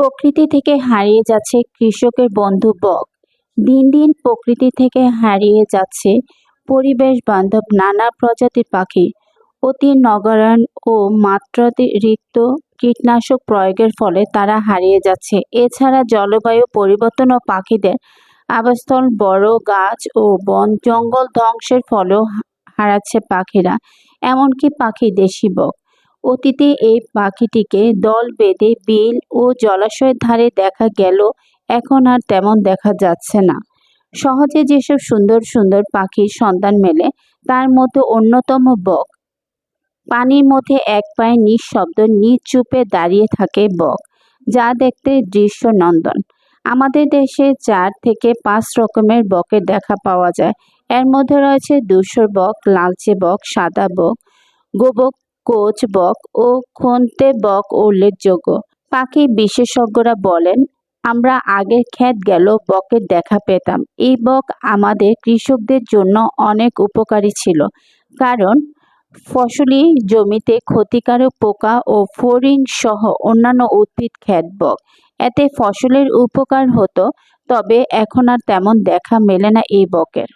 প্রকৃতি থেকে হারিয়ে যাচ্ছে কৃষকের বন্ধু বক। দিন দিন প্রকৃতি থেকে হারিয়ে যাচ্ছে পরিবেশ বান্ধব নানা প্রজাতির পাখি। অতি নগরায়ণ ও মাত্রাতিরিক্ত কীটনাশক প্রয়োগের ফলে তারা হারিয়ে যাচ্ছে। এছাড়া জলবায়ু পরিবর্তন ও পাখিদের আবাসস্থল, বড় গাছ ও বন জঙ্গল ধ্বংসের ফলেও হারাচ্ছে পাখিরা। এমনকি পাখি দেশি বক। অতীতে এই পাখিটিকে দল বেঁধে বিল ও জলাশয়ের ধারে দেখা গেল, এখন আর তেমন দেখা যাচ্ছে না। সহজে যেসব সুন্দর সুন্দর পাখির সন্ধান মেলে, তার মধ্যে অন্যতম বক। পানির মধ্যে এক পায়ে নিঃশব্দ নিচুপে দাঁড়িয়ে থাকে বক, যা দেখতে দৃশ্য নন্দন আমাদের দেশে চার থেকে পাঁচ রকমের বকের দেখা পাওয়া যায়। এর মধ্যে রয়েছে ধূসর বক, লালচে বক, সাদা বক, গোবক কোচ বক ও খন্তে বক উল্লেখযোগ্য। পাখি বিশেষজ্ঞরা বলেন, আমরা আগের ক্ষেত গেল বকের দেখা পেতাম। এই বক আমাদের কৃষকদের জন্য অনেক উপকারী ছিল। কারণ ফসলি জমিতে ক্ষতিকারক পোকা ও ফড়িং সহ অন্যান্য উদ্ভিদ ক্ষেত বক। এতে ফসলের উপকার হতো, তবে এখন আর তেমন দেখা মেলে না এই বকের।